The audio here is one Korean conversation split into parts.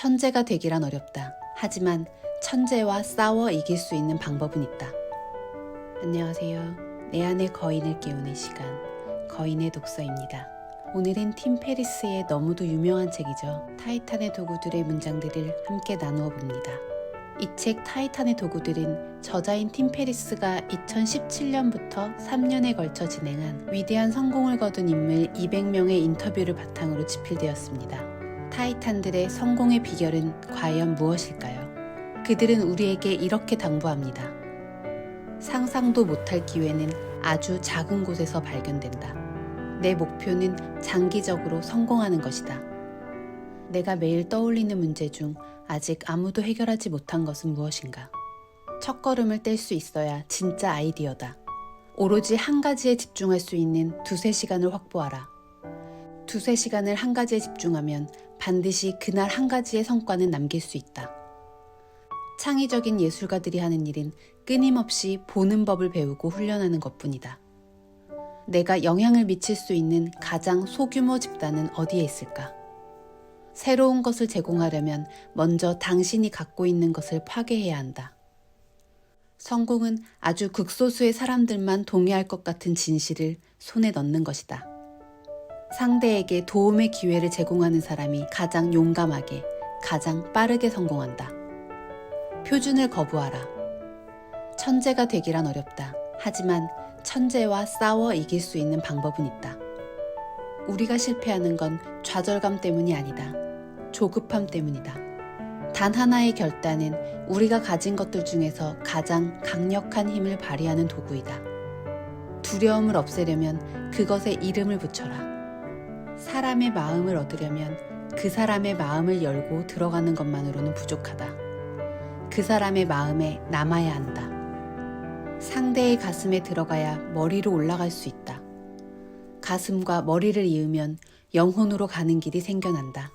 천재가 되기란 어렵다. 하지만 천재와 싸워 이길 수 있는 방법은 있다. 안녕하세요. 내 안의 거인을 깨우는 시간, 거인의 독서입니다. 오늘은 팀 페리스의 너무도 유명한 책이죠. 타이탄의 도구들의 문장들을 함께 나누어 봅니다. 이 책 타이탄의 도구들은 저자인 팀 페리스가 2017년부터 3년에 걸쳐 진행한 위대한 성공을 거둔 인물 200명의 인터뷰를 바탕으로 집필되었습니다. 타이탄들의 성공의 비결은 과연 무엇일까요? 그들은 우리에게 이렇게 당부합니다. 상상도 못할 기회는 아주 작은 곳에서 발견된다. 내 목표는 장기적으로 성공하는 것이다. 내가 매일 떠올리는 문제 중 아직 아무도 해결하지 못한 것은 무엇인가? 첫 걸음을 뗄 수 있어야 진짜 아이디어다. 오로지 한 가지에 집중할 수 있는 두세 시간을 확보하라. 두세 시간을 한 가지에 집중하면 반드시 그날 한 가지의 성과는 남길 수 있다. 창의적인 예술가들이 하는 일은 끊임없이 보는 법을 배우고 훈련하는 것 뿐이다. 내가 영향을 미칠 수 있는 가장 소규모 집단은 어디에 있을까? 새로운 것을 제공하려면 먼저 당신이 갖고 있는 것을 파괴해야 한다. 성공은 아주 극소수의 사람들만 동의할 것 같은 진실을 손에 넣는 것이다. 상대에게 도움의 기회를 제공하는 사람이 가장 용감하게, 가장 빠르게 성공한다. 표준을 거부하라. 천재가 되기란 어렵다. 하지만 천재와 싸워 이길 수 있는 방법은 있다. 우리가 실패하는 건 좌절감 때문이 아니다. 조급함 때문이다. 단 하나의 결단은 우리가 가진 것들 중에서 가장 강력한 힘을 발휘하는 도구이다. 두려움을 없애려면 그것에 이름을 붙여라. 사람의 마음을 얻으려면 그 사람의 마음을 열고 들어가는 것만으로는 부족하다. 그 사람의 마음에 남아야 한다. 상대의 가슴에 들어가야 머리로 올라갈 수 있다. 가슴과 머리를 이으면 영혼으로 가는 길이 생겨난다.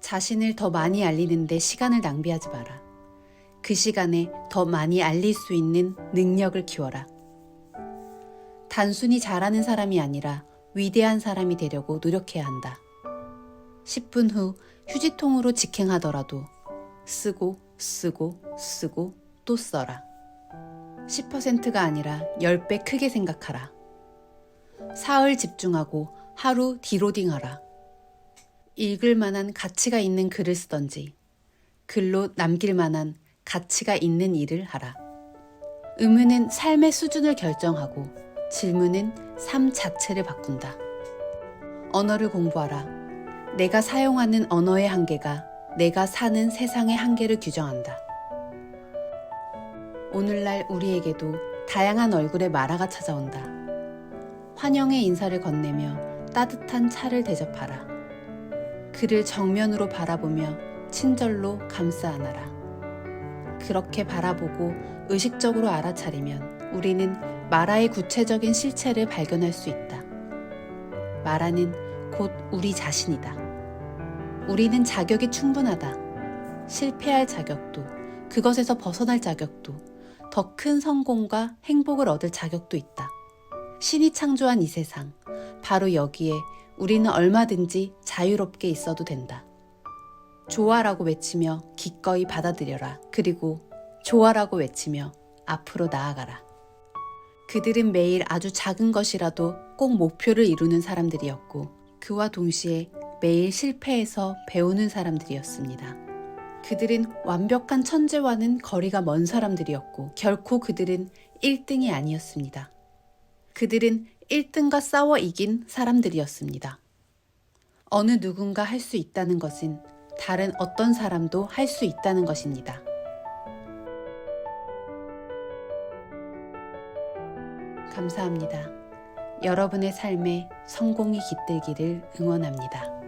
자신을 더 많이 알리는데 시간을 낭비하지 마라. 그 시간에 더 많이 알릴 수 있는 능력을 키워라. 단순히 잘하는 사람이 아니라 위대한 사람이 되려고 노력해야 한다. 10분 후 휴지통으로 직행하더라도 쓰고 쓰고 쓰고 또 써라. 10%가 아니라 10배 크게 생각하라. 사흘 집중하고 하루 디로딩하라. 읽을 만한 가치가 있는 글을 쓰던지, 글로 남길 만한 가치가 있는 일을 하라. 의무는 삶의 수준을 결정하고 질문은 삶 자체를 바꾼다. 언어를 공부하라. 내가 사용하는 언어의 한계가 내가 사는 세상의 한계를 규정한다. 오늘날 우리에게도 다양한 얼굴의 마라가 찾아온다. 환영의 인사를 건네며 따뜻한 차를 대접하라. 그를 정면으로 바라보며 친절로 감싸 안아라. 그렇게 바라보고 의식적으로 알아차리면 우리는 마라의 구체적인 실체를 발견할 수 있다. 마라는 곧 우리 자신이다. 우리는 자격이 충분하다. 실패할 자격도, 그것에서 벗어날 자격도, 더 큰 성공과 행복을 얻을 자격도 있다. 신이 창조한 이 세상, 바로 여기에 우리는 얼마든지 자유롭게 있어도 된다. 좋아라고 외치며 기꺼이 받아들여라. 그리고 좋아라고 외치며 앞으로 나아가라. 그들은 매일 아주 작은 것이라도 꼭 목표를 이루는 사람들이었고, 그와 동시에 매일 실패해서 배우는 사람들이었습니다. 그들은 완벽한 천재와는 거리가 먼 사람들이었고, 결코 그들은 1등이 아니었습니다. 그들은 1등과 싸워 이긴 사람들이었습니다. 어느 누군가 할 수 있다는 것은 다른 어떤 사람도 할 수 있다는 것입니다. 감사합니다. 여러분의 삶에 성공이 깃들기를 응원합니다.